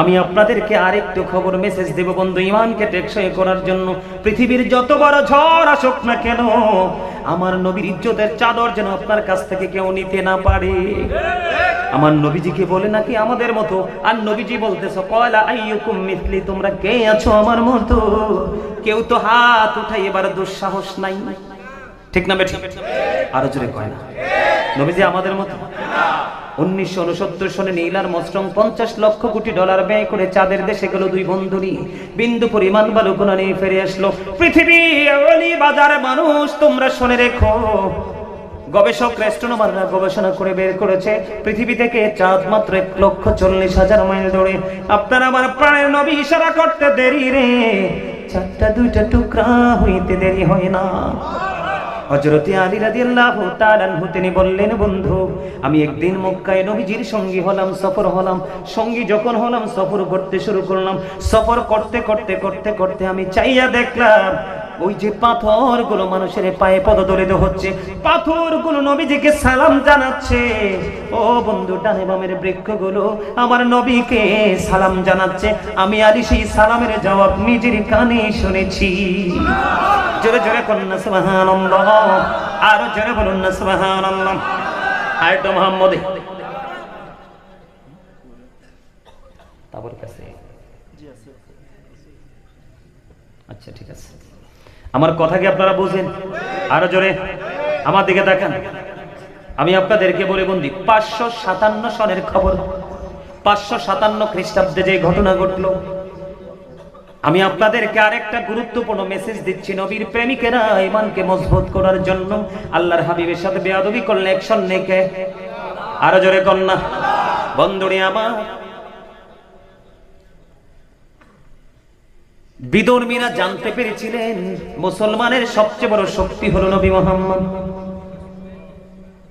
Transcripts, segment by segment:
আমি আপনাদেরকে আরেকটু খবর মেসেজ দেব বন্ধু, ইমানকে টেকসই করার জন্য। পৃথিবীর যত বড় ঝড় আসুক না কেন, আমার নবীর ইজ্জতের চাদর যেন আপনার কাছ থেকে কেউ নিতে না পারে। আমার নবীজিকে বলে নাকি আমাদের মতো? আর নবীজি বলতেছো, কয়লা আইয়ুকুম মিথলি তোমরা কে আছো আমার মতো? কেউ তো হাত উঠাই এবার দুঃসাহস নাই। ঠিক না বেঠিক আরও জোরে কয় না। নবীজি আমাদের মতো। উনিশশো উনসত্তর সনে নীলার মস্ট্রং পঞ্চাশ লক্ষ কোটি ডলার ব্যয় করে চাঁদের দেশে গেল দুই বন্ধু বিন্দু পরিমাণ বালুকোনা নিয়ে ফিরে আসলো। পৃথিবী বাজার মানুষ, তোমরা শুনে রেখো। গবেষক রেস্টোনোমাররা গবেষণা করে বের করেছে। পৃথিবী থেকে চাঁদ মাত্র এক লক্ষ চল্লিশ হাজার মাইল দূরে। আপনার আমার প্রাণের নবী ইশারা করতে দেরি রে। চারটা দুইটা টুকরা হইতে দেরি হয় না। হজরতে আলী রাদিয়াল্লাহু তাআলা তিনি বললেন, বন্ধু, আমি একদিন মক্কায় নবীজির সঙ্গী হলাম, সফর হলাম। সঙ্গী যখন হলাম, সফর করতে শুরু করলাম। সফর করতে করতে করতে করতে আমি চাইয়া দেখলাম ওই যে পাথরগুলো মানুষের পায়ে পদদলিত হচ্ছে পাথর পাথরগুলো নবীজিকে সালাম জানাচ্ছে। ও বন্ধু, ডানে বামের বৃক্ষগুলো আমার নবীকে সালাম জানাচ্ছে। আমি আলী সেই সালামের জবাব নিজের কানে শুনেছি। জোরে জোরে করুন না সুবহানাল্লাহ। আরও জোরে বলুন না, সুবহানাল্লাহ। আয়তো মোহাম্মদ। আচ্ছা ঠিক আছে। আমার কথা কি আপনারা বুঝেন? আরও জোরে, আমার দিকে তাকান। আমি আপনাদেরকে বলে বন্দি, পাঁচশো সাতান্ন সনের খবর। পাঁচশো সাতান্ন খ্রিস্টাব্দে যে ঘটনা ঘটলো, আমি আপনাদেরকে আরেকটা গুরুত্বপূর্ণ মেসেজ দিচ্ছি। নবীর প্রেমিকেরা ইমানকে মজবুত করার জন্য আল্লাহর হাবিবের সাথে বেয়াদবি করলে অ্যাকশন নেকে। আরও জোরে কন্যা। বন্ধুরে আমার বিদর্মীরা জানতে পেরেছিলেন, মুসলমানের সবচেয়ে বড় শক্তি হলো নবী মোহাম্মদ।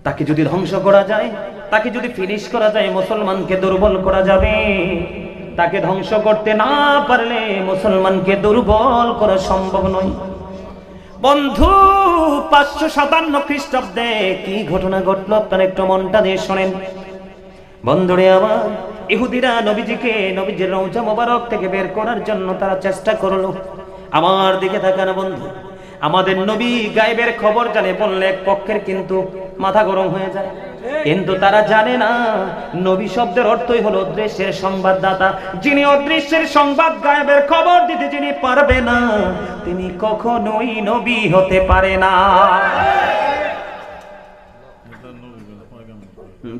তাকে যদি ধ্বংস করা যায়, তাকে যদি ফিনিশ করা যায়, মুসলমানকে দুর্বল করা যাবে। তাকে ধ্বংস করতে না পারলে মুসলমানকে দুর্বল করা সম্ভব নয়। বন্ধু, পাঁচশো সাতান্ন খ্রিস্টাব্দে কি ঘটনা ঘটলো? আপনার একটু মনটা দিয়ে শোনেন। বন্ধুরে আমার ইহুদিরা নবীজিকে নবীজির রৌজা মোবারক থেকে বের করার জন্য তারা চেষ্টা করল। আমার দিকে তাকানো বন্ধু আমাদের নবী গায়েবের খবর জানে বললে এক পক্ষের কিন্তু মাথা গরম হয়ে যায়। কিন্তু তারা জানে না নবী শব্দের অর্থই হলো অদৃশ্যের সংবাদদাতা। যিনি অদৃশ্যের সংবাদ গায়েবের খবর দিতে যিনি পারবে না তিনি কখনোই নবী হতে পারে না।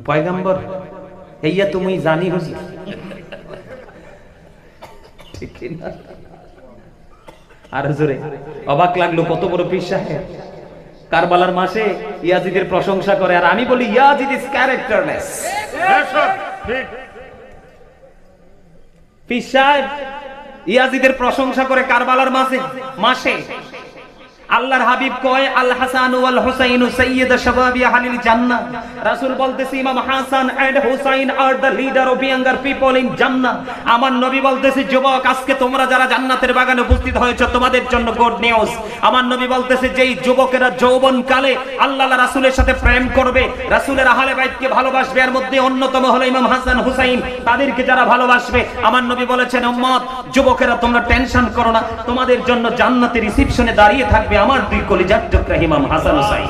পয়গাম্বর এইয়া তুমি জানি হুজুর ঠিক না? আর হুজুরে অবাক লাগল কত বড় পীর সাহেব। কারবালার মাসে ইয়াজিদের প্রশংসা করে আর আমি বলি ইয়াজিদ ইজ ক্যারেক্টারলেস। পীর সাহেব ইয়াজিদের প্রশংসা করে কারবালার মাসে মাসে। আল্লাহর হাবিব কয়, আল হাসান ওয়াল হুসাইন সাইয়্যিদ শাবাবি আহলিল জান্নাহ। রাসূল বলতেছে, ইমাম Hasan and Hussain are the leader of younger people in জান্নাহ। আমার নবী বলতেছে, যুবক, আজকে তোমরা যারা জান্নাতের বাগানে উপস্থিত হয়েছে, তোমাদের জন্য গুড নিউজ আমার নবী বলতেছে, যেই যুবকেরা যৌবন কালে আল্লাহ রাসূলের সাথে প্রেম করবে, রাসূলের আহলে বাইতকে ভালোবাসবে, এর মধ্যে অন্যতম হলো ইমাম হাসান হুসাইন, তাদেরকে যারা ভালোবাসবে, আমার নবী বলেছেন, উম্মত, যুবকেরা তোমরা টেনশন করো না, তোমাদের জন্য জান্নাতের রিসেপশনে দাঁড়িয়ে থাকবে আমার দুই কলিজার টুকরা ইমাম হাসান হুসাইন।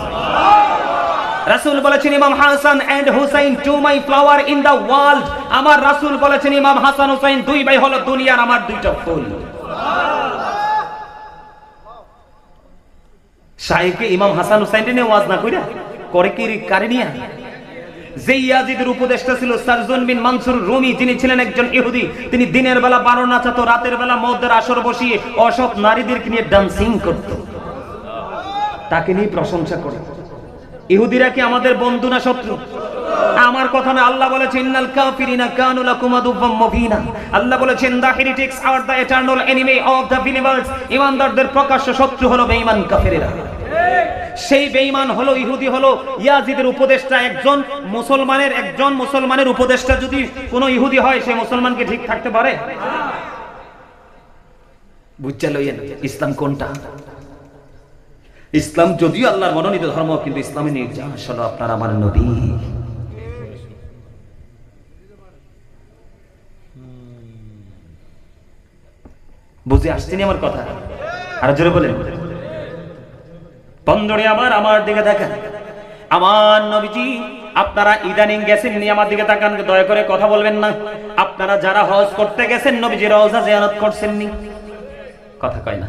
রাসূল বলেছেন ইমাম Hasan and Hussain two my flower in the world আমার রাসূল বলেছেন ইমাম হাসান হুসাইন, দুই ভাই হলো দুনিয়ার আমার দুইটা ফুল। ইমাম হাসান হুসাইন নিয়ে ওয়াজ না কইরা করে কি কারে নিয়া? যে ইয়াজিদের উপদেষ্টা ছিল সারজন বিন মানসুর রুমি, যিনি ছিলেন একজন ইহুদি, তিনি দিনের বেলা বারো নাচাতো, রাতের বেলা মদের আসর বসিয়ে অসৎ নারীদেরকে নিয়ে ডান্সিং করত। তাকে নিয়ে প্রশংসা করে। ইহুদিরা কি আমাদের বন্ধু না শত্রু? আমার কথা না, আল্লাহ বলেছেন, ইন্নাল কাফিরিনা কানু লাকুম আদুব্বাম মুবিনা। আল্লাহ বলেছেন the heretics are the eternal enemy of the believers. ইমানদারদের প্রকাশ্য শত্রু হলো বেঈমান কাফেরেরা। সেই বেঈমান হলো, ইহুদি হলো, ইয়াজিদের উপদেষ্টা একজন, মুসলমানের একজন, মুসলমানের উপদেষ্টা যদি কোনো ইহুদি হয়, সে মুসলমানকে ঠিক থাকতে পারে? বুঝতে লইয়েন, ইসলাম কোনটা? ইসলাম যদিও আল্লাহর মনোনীত ধর্ম, কিন্তু ইসলামের নির্যাস হলো আপনার আমার নবী। বুঝে আসছেনি আমার কথা? আর জোরে বলেন। বন্ধুরে আমার আমার দিকে দেখেন। আমার নবীজি, আপনারা ইদানিং গেছেন নি আমার দিকে তাকান, দয়া করে কথা বলবেন না। আপনারা যারা হজ করতে গেছেন, নবীজি রওজা জিয়ারত করছেন নি। কথা কয় না।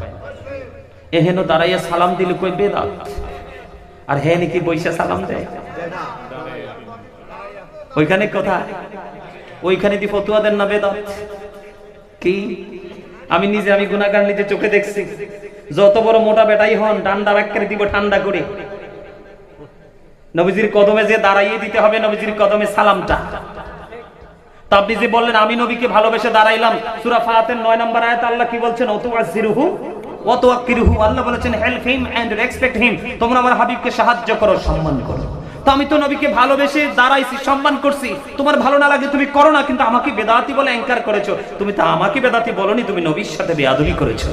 এহেন দাঁড়াইয়া সালাম দিলে কই বেদাত? আর হে নাকি বইসা সালাম দেয়? ওইখানে কথা? ওইখানে দি ফতুয়া দেন না বেদাত? কি? আমি নিজে আমি গুণাগার নিজে চোখে দেখছি। যত বড় মোটা বেটাই হন, ডান্ডা ব্যাখ্যারে দিব ঠান্ডা করে। নবীজির কদমে যে দাঁড়াইয়ে দিতে হবে, নবীজির কদমে সালামটা। তা আপনি যে বললেন, আমি নবীকে ভালোবেসে দাঁড়াইলাম, সূরা ফাতির 9 নম্বর আয়াত আল্লাহ কি বলছেন? অতু আজিরুহু আল্লাহ বলেছেন হেল্প হিম রেসপেক্ট হিম তোমরা আমার হাবিবকে সাহায্য করো, সম্মান করো। তো আমি তো নবীকে ভালোবেসে দাঁড়াইছি, সম্মান করছি। তোমার ভালো না লাগে তুমি করো না, কিন্তু আমাকে বেদাতি বলে অ্যাঙ্কার করেছ। তুমি তো আমাকে বেদাতি বলনি, তুমি নবীর সাথে করেছ।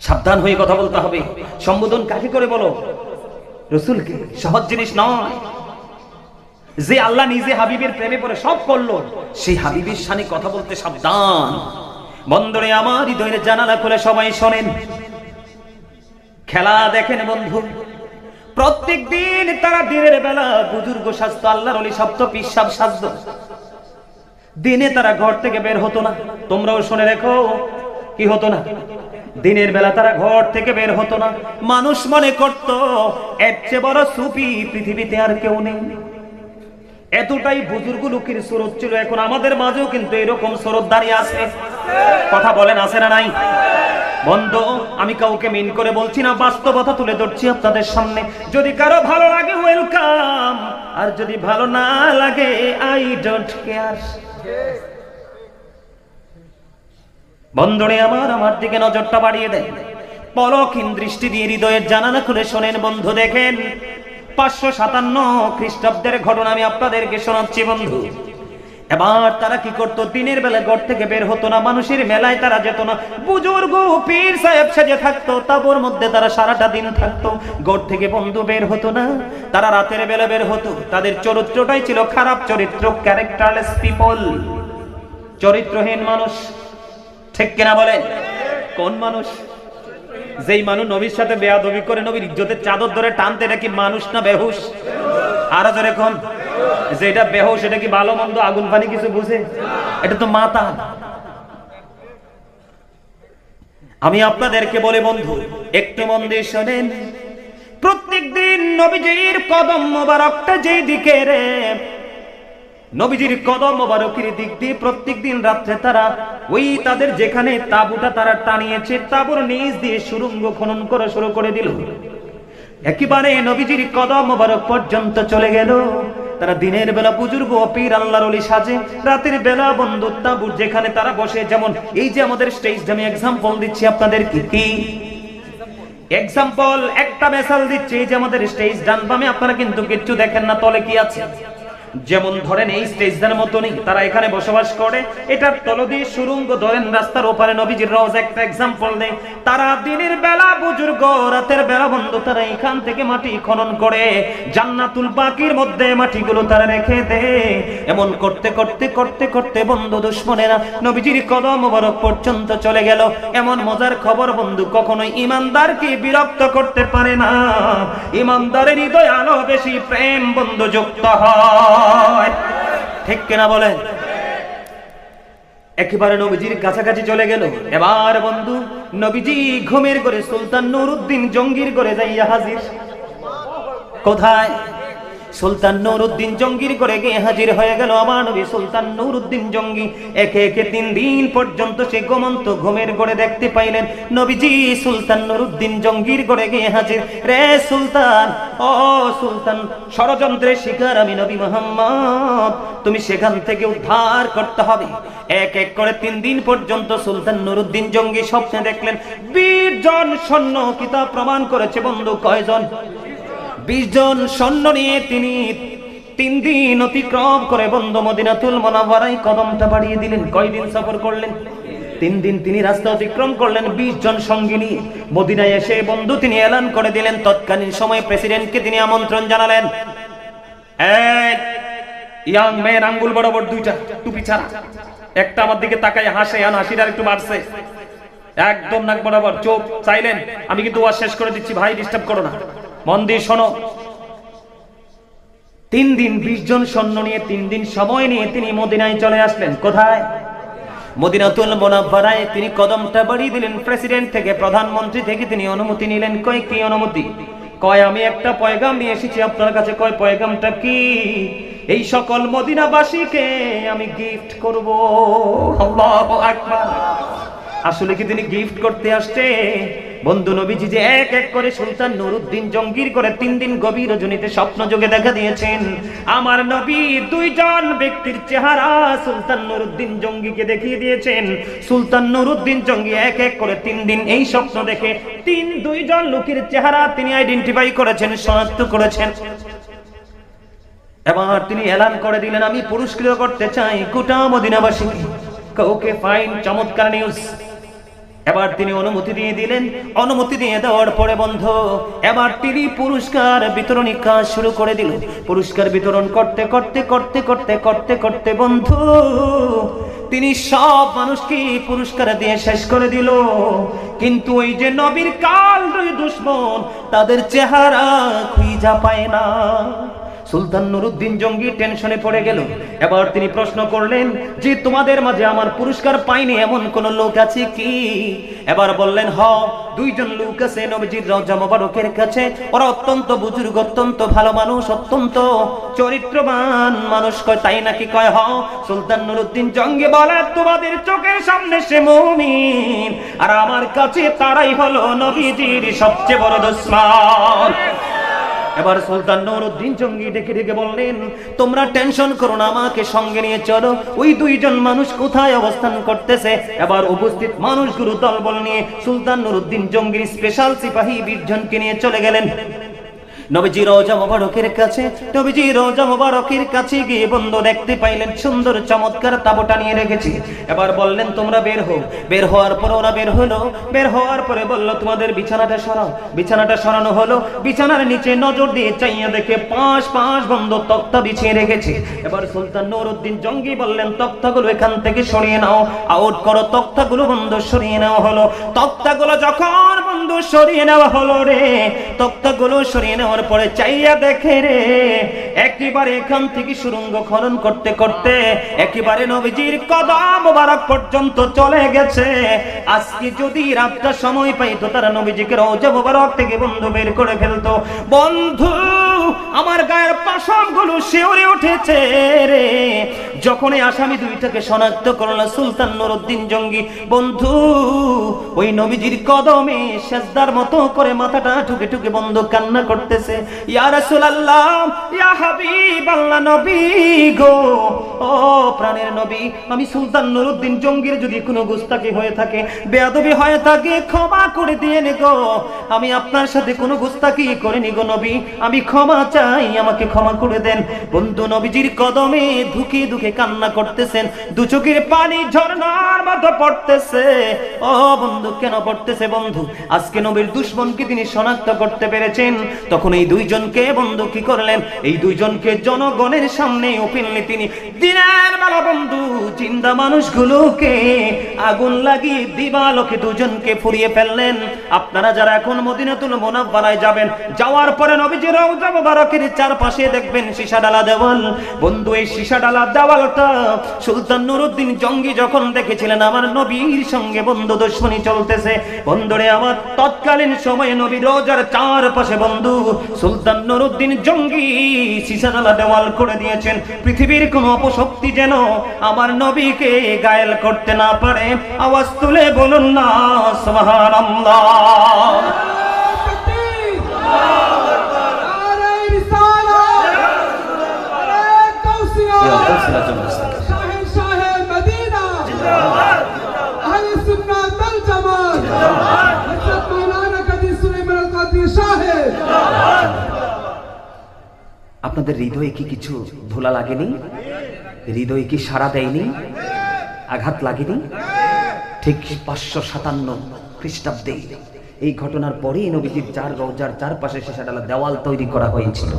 সাবধান হয়ে কথা বলতে হবে। সম্বোধন কাকে করে বলো? রসুলকে। সহজ জিনিস নয়। যে আল্লাহ নিজে হাবিবের প্রেমে পড়ে সব করল, সেই হাবিবের সানে কথা বলতে সাবধান। বন্দরে আমার হৃদয়ের জানালা খুলে সবাই শোনেন। খেলা দেখেন বন্ধু। প্রত্যেক দিন তারা দিনের বেলা বুজুর্গ স্বাস্থ্য, আল্লাহর সপ্ত পিসাব সাজত। দিনে তারা ঘর থেকে বের হতো না। তোমরাও শুনে রেখো কি হতো না। দিনের বেলা তারা ঘর থেকে বের হতো না। মানুষ মনে করত, এর চেয়ে বড় সুফি পৃথিবীতে আর কেউ নেই। এতটাই বুজুর্গ লোকের স্রোত ছিল, এখন আমাদের মাঝেও কিন্তু এরকম স্রোত দাঁড়িয়ে আছে। কথা বলেন, আছে না নাই? বন্ধ, আমি কাউকে মিন করে বলছি না, বাস্তবতা তুলে ধরছি আপনাদের সামনে। যদি কারও ভালো লাগে ওয়েলকাম আর যদি ভালো না লাগে আই ডোন্ট কেয়ার বন্ধুরে, আমার আমার দিকে নজরটা বাড়িয়ে দেন। পলকহীন দৃষ্টি দিয়ে হৃদয়ের জানালা খুলে শোনেন, বন্ধু, দেখেন। পাঁচশো সাতান্ন খ্রিস্টাব্দের ঘটনা আমি আপনাদেরকে শোনাচ্ছি, বন্ধু। এবার তারা কি করতো? দিনের বেলা ঘর থেকে বের হতো না, মানুষের মেলায় তারা যেত না। বুজুর্গ, পীর সাহেব সেজে থাকতো, তাবর মধ্যে তারা সারাটা দিন থাকতো। ঘর থেকে বন্ধু বের হতো না, তারা রাতের বেলা বের হতো। তাদের চরিত্রটাই ছিল খারাপ চরিত্র, ক্যারেক্টারলেস পিপল। চরিত্রহীন মানুষ, ঠিক কিনা বলেন? কোন মানুষ? যেই মানুষ নবীর সাথে বেয়াদবি করে, নবীর ইজ্জতের চাদর ধরে টানতে, এটা কি মানুষ না বেহুশ? আরও ধরে কম যে এটা বেহুশ, এটা কি ভালো মন্দ? আগুন পানি কিছু বুঝে? এটা তো মাতা আমি আপনাদেরকে বলে বন্ধু, একটু মন দিয়ে শোনেন। প্রত্যেক দিন নবীজির কদম মোবারকটা যেই দিকে রে নবীজির কদম মোবারকের দিক দিয়ে প্রত্যেক দিন রাত্রে তারা ওই তাদের যেখানে তাবুটা তারা টানিয়েছে, তাবুর নিচ দিয়ে সুরঙ্গ খনন করা শুরু করে দিল। একেবারে নবীজির কদম মোবারক পর্যন্ত চলে গেল। তারা দিনের বেলা বুজুর্গ পীর আল্লাহর অলি সাজে, রাতের বেলা বন্ধু তাবুর যেখানে তারা বসে, যেমন এই যে আমাদের স্টেজ আমি এক্সাম্পল দিচ্ছি আপনাদের কি? কি এক্সাম্পল একটা মেসাল দিচ্ছি, এই যে আমাদের স্টেজ ডান বামে, আপনারা কিন্তু কিচ্ছু দেখেন না, তলে কি আছে? যেমন ধরেন এই স্টেজদের মতনই তারা এখানে বসবাস করে। এটার তল দিয়ে সুরঙ্গ ধরেন রাস্তার ওপারে নবীজির রোজ একটা এক্সাম্পল নেই তারা দিনের বেলা বুজুর্গ, রাতের বেলা বন্ধু, তারা এখান থেকে মাটি খনন করে। জান্নাতুল বাকির মধ্যে মাটিগুলো তারা রেখে দে এমন করতে করতে করতে করতে বন্ধু দুশ্মনেরা নবীজির কদম মোবারক পর্যন্ত চলে গেল। এমন মজার খবর বন্ধু, কখনোই ইমানদারকে বিরক্ত করতে পারে না। ইমানদারের হৃদয় আলো বেশি প্রেম বন্ধু যুক্ত হয়। ঠিক কিনা বলেন? একেবারে নবীজির কাছাকাছি চলে গেল। এবার বন্ধু, নবীজি ঘুমের করে সুলতান নুরুদ্দিন জঙ্গির করে যাইয়া হাজির। কোথায়? সুলতান নুরুদ্দিন জঙ্গির করে গিয়ে হাজির হয়ে গেল আমার নবী সুলতান নুরুদ্দিন জঙ্গি। একে একে তিন দিন পর্যন্ত সে গোমন্ত ঘুমের গড়ে দেখতে পাইলেন নবীজি সুলতান নুরুদ্দিন জঙ্গির গড়ে গিয়ে হাজির। রে সুলতান, ও সুলতান, ষড়যন্ত্রের শিকার আমি নবী মোহাম্মদ। তুমি সেখান থেকে উদ্ধার করতে হবে। এক এক করে তিন দিন পর্যন্ত সুলতান নুরুদ্দিন জঙ্গি স্বপ্নে দেখলেন। বিশ জন সৈন্য কিতাব প্রমাণ করেছে বন্ধু, কয়জন? বিশ জন সৈন্য নিয়ে তিনি তিন দিন অতিক্রম করে বন্ধু মদিনাতুল মনাভারাই কদমটা বাড়িয়ে দিলেন। কয়দিন সফর করলেন? তিন দিন তিনি রাস্তা অতিক্রম করলেন। বিশ জন সঙ্গী নিয়ে মদিনায় এসে বন্ধু তিনি এলান করে দিলেন। তৎকালীন সময় প্রেসিডেন্টকে তিনি আমন্ত্রণ জানালেন। এই, ইয়াং মেয়ের আঙ্গুল বরাবর দুইটা টুপি ছাড়া। একটা আমার দিকে তাকায় হাসে, আর হাসিটা একটু বাড়ছে। একদম নাক বরাবর। চোখ চাইলেন, আমি কিন্তু ওয়াজ শেষ করে দিচ্ছি, ভাই ডিস্টার্ব করো না। মন শোনো। তিন দিন বিশ জন সৈন্য নিয়ে, তিন দিন সময় নিয়ে তিনি মদিনায় চলে আসলেন। কোথায়? মদিনাতুল মোনাব্বারায় তিনি কদমটা বাড়িয়ে দিলেন। প্রেসিডেন্ট থেকে, প্রধানমন্ত্রী থেকে তিনি অনুমতি নিলেন। কয় কি অনুমতি? কয়, আমি একটা পয়গাম নিয়ে এসেছি। আপনার কাছে কয়, পয়গামটা কি? এই সকল মদিনাবাসীকে আমি গিফট করব। আসলে কি তিনি গিফট করতে আসছে? বন্ধু নবীজি যে এক এক করে সুলতান নুরুদ্দিন জঙ্গির করে তিন দিন গভীর রজনীতে স্বপ্ন যোগে দেখা দিয়েছেন। আমার নবী দুইজন ব্যক্তির চেহারা সুলতান নুরুদ্দিন জঙ্গিকে দেখিয়ে দিয়েছেন। সুলতান নুরুদ্দিন জঙ্গি এক এক করে তিন দিন এই স্বপ্ন দেখে তিন দুইজন লোকের চেহারা তিনি আইডেন্টিফাই করেছেন, শনাক্ত করেছেন। এবার তিনি এলান করে দিলেন, আমি পুরস্কৃত করতে চাই গোটা মদিনাবাসীকে। কাউকে ফাইন চমৎকার নিউজ এবার তিনি অনুমতি দিয়ে দিলেন। অনুমতি দিয়ে দেওয়ার পরে বন্ধ, এবার তিনি পুরস্কার বিতরণী কাজ শুরু করে দিল পুরস্কার বিতরণ করতে করতে করতে করতে করতে করতে বন্ধু, তিনি সব মানুষকে পুরস্কার দিয়ে শেষ করে দিল। কিন্তু ওই যে নবীর কাল দুশ্মন, তাদের চেহারা খুঁজা পায় না। সুলতান নুরুদ্দিন জঙ্গি টেনশনে পড়ে গেল। এবার তিনি প্রশ্ন করলেন যে তোমাদের মাঝে আমার পুরস্কার পাইনি এমন কোন লোক আছে কি? এবার বললেন, হ, দুইজন লোক আছে নবীজির রওজা মোবারকের কাছে। ওরা অত্যন্ত বুজুর্গ, অত্যন্ত ভালো মানুষ, অত্যন্ত চরিত্রবান মানুষ। কয়, তাই নাকি? কয়, হ, সুলতান নুরুদ্দিন জঙ্গি বলে, তোমাদের চোখের সামনে সে মুমিন। আর আমার কাছে তারাই হলো নবীজির সবচেয়ে বড় দুশ্মন। এবার সুলতান নুরুদ্দিন জঙ্গি ডেকে ডেকে বললেন, তোমরা টেনশন করো না, আমাকে সঙ্গে নিয়ে চলো। ওই দুইজন মানুষ কোথায় অবস্থান করতেছে? এবার উপস্থিত মানুষগুলো দলবল নিয়ে সুলতান নুরুদ্দিন জঙ্গির স্পেশাল সিপাহী বীরজনকে নিয়ে চলে গেলেন। নবীজি রোজা বিছানার নিচে নজর দিয়ে চাইয়া দেখে পাঁচ পাঁচ বন্ধ তক্তা বিছিয়ে রেখেছে। এবার সুলতান জঙ্গি বললেন এখান থেকে সরিয়ে নাও। আউট করো, তক্তাগুলো বন্ধ, সরিয়ে নেওয়া হলো। তক্তাগুলো যখন বন্ধ সরিয়ে নেওয়া হলো রে। তক্তাগুলো সরিয়ে নেওয়ার পরে চাইয়া দেখে রে, একেবারে এখান থেকে সুরঙ্গ খনন করতে করতে একেবারে নবীজির কদম মোবারক পর্যন্ত চলে গেছে। আজকে যদি রাতটা সময় পাইতো, তারা নবীজিকে রওজা মোবারক থেকে বন্ধু বের করে ফেলতো। বন্ধু, আমার গায়ের পাশমগুলো শিওরে উঠেছে রে। যখনই আসামি দুইটাকে শনাক্ত করল, সুলতান নুরুদ্দিন জঙ্গি। বন্ধু, ওই নবীজির কদমে সেজদার মতো করে মাথাটা ঠুকে ঠুকে বন্ধ কান্না করতেছে। গো। প্রাণের নবী, আমি সুলতান নুরুদ্দিন জঙ্গির যদি কোনো গুস্তাকি হয়ে থাকে, বেয়াদবি হয়ে থাকে, ক্ষমা করে দিয়ে নে গো। আমি আপনার সাথে কোনো গুস্তাকি করিনি গো নবী। আমি ক্ষমা চাই, আমাকে ক্ষমা করে দেন। বন্ধু নবীজির কদমে ধুকে ধুকে কান্না করতেছেন। দু চোখের পানি ঝর্ণার মতো পড়তেছে। ও বন্ধু, কেন পড়তেছে বন্ধু? আজকে নবীর দুশ্মনকে তিনি শনাক্ত করতে পেরেছেন। তখন এই দুইজনকে বন্ধু কি করলেন? এই দুইজনকে জনগণের সামনে ওপেনলি তিনি, দিনের বেলা বন্ধু চিন্তা মানুষগুলোকে আগুন লাগিয়ে দিবালোকে দুজনকে ফুরিয়ে ফেললেন। আপনারা যারা এখন মদিনাতুল মোনাব্বারায় যাবেন, যাওয়ার পরে নবীজির চারপাশে দেখবেন সীসা ডালা দেওয়াল। বন্ধু, এই সীসা ডালা দেওয়ালটা সুলতান নুরুদ্দিন জঙ্গি যখন দেখেছিলেন আমার নবীর সঙ্গে বন্ধু দুশ্মনী চলতেছে। বন্ধুরে আমার তৎকালীন সময়ে নবী রোজার চারপাশে বন্ধু সুলতান নুরুদ্দিন জঙ্গি সীসা ডালা দেওয়াল করে দিয়েছেন। পৃথিবীর কোন অপশক্তি যেন আমার নবীকে গায়েল করতে না পারে। আওয়াজ তুলে বলুন না সুবহানাল্লাহ। আপনাদের হৃদয়ে কি কিছু ধুলা লাগেনি? হৃদয়ে কি সাড়া দেয়নি? আঘাত লাগেনি? ঠিক পাঁচশো সাতান্ন খ্রিস্টাব্দে এই ঘটনার পরেই নবীজির চার রোজার চারপাশে শেষাডালা দেওয়াল তৈরি করা হয়েছিল।